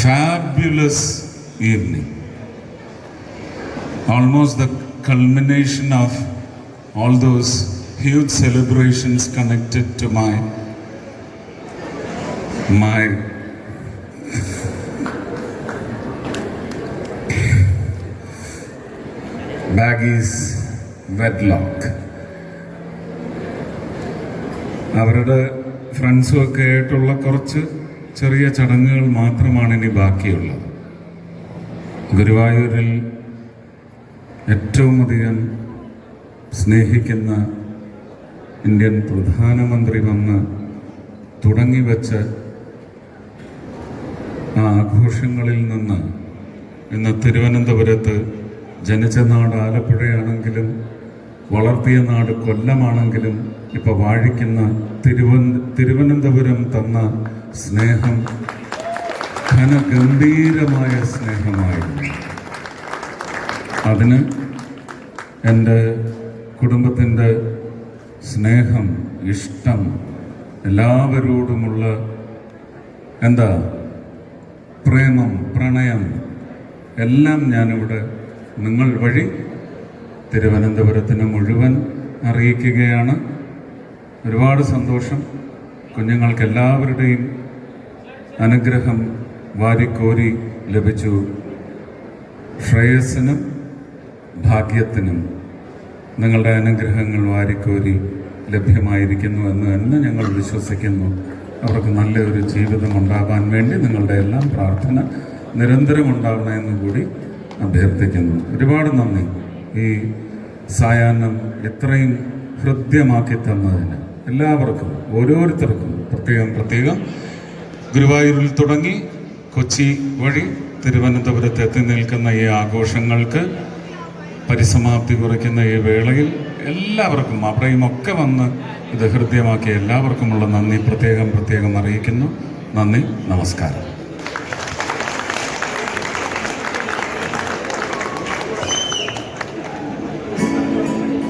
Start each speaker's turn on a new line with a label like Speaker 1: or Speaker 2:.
Speaker 1: fabulous evening. Almost the culmination of all those huge celebrations connected to my my baggies wedlock. അവരുടെ ഫ്രണ്ട്സും ഒക്കെ ആയിട്ടുള്ള കുറച്ച് ചെറിയ ചടങ്ങുകൾ മാത്രമാണ് ഇനി ബാക്കിയുള്ളത്. ഗുരുവായൂരിൽ ഏറ്റവും അധികം സ്നേഹിക്കുന്ന ഇന്ത്യൻ പ്രധാനമന്ത്രി വന്ന് തുടങ്ങി വെച്ച ആ ആഘോഷങ്ങളിൽ നിന്ന് ഇന്ന് തിരുവനന്തപുരത്ത് ജനിച്ച നാട് ആലപ്പുഴയാണെങ്കിലും വളർത്തിയ നാട് കൊല്ലമാണെങ്കിലും ഇപ്പൊ വാഴിക്കുന്ന തിരുവന തിരുവനന്തപുരം തന്ന സ്നേഹം ഘനഗംഭീരമായ സ്നേഹമായിരുന്നു. അതിന് എന്റെ കുടുംബത്തിന്റെ സ്നേഹം ഇഷ്ടം എല്ലാവരോടുമുള്ള എന്താ? പ്രേമം പ്രണയം എല്ലാം ഞാനിവിടെ നിങ്ങൾ വഴി തിരുവനന്തപുരത്തിന് മുഴുവൻ അറിയിക്കുകയാണ്. ഒരുപാട് സന്തോഷം. കുഞ്ഞുങ്ങൾക്ക് എല്ലാവരുടെയും അനുഗ്രഹം വാരിക്കോരി ലഭിച്ചു. ശ്രേയസ്സിനും ഭാഗ്യത്തിനും നിങ്ങളുടെ അനുഗ്രഹങ്ങൾ വാരിക്കോരി ലഭ്യമായിരിക്കുന്നു എന്ന് തന്നെ ഞങ്ങൾ വിശ്വസിക്കുന്നു. അവർക്ക് നല്ലൊരു ജീവിതം ഉണ്ടാകാൻ വേണ്ടി നിങ്ങളുടെ എല്ലാം പ്രാർത്ഥന നിരന്തരം ഉണ്ടാവണമെന്ന് കൂടി അഭ്യർത്ഥിക്കുന്നു. ഒരുപാട് നന്ദി. ഈ സായാഹ്നം എത്രയും ഹൃദ്യമാക്കി തന്നതിന് എല്ലാവർക്കും ഓരോരുത്തർക്കും പ്രത്യേകം പ്രത്യേകം ഗുരുവായൂരിൽ തുടങ്ങി കൊച്ചി വഴി തിരുവനന്തപുരത്ത് എത്തി നിൽക്കുന്ന ഈ ആഘോഷങ്ങൾക്ക് പരിസമാപ്തി കുറിക്കുന്ന ഈ വേളയിൽ എല്ലാവർക്കും അവിടെയും ഒക്കെ വന്ന് ഇത് ഹൃദ്യമാക്കിയ എല്ലാവർക്കുമുള്ള നന്ദി. പ്രത്യേകം പ്രത്യേകം അറിയിക്കുന്നു. നന്ദി. നമസ്കാരം.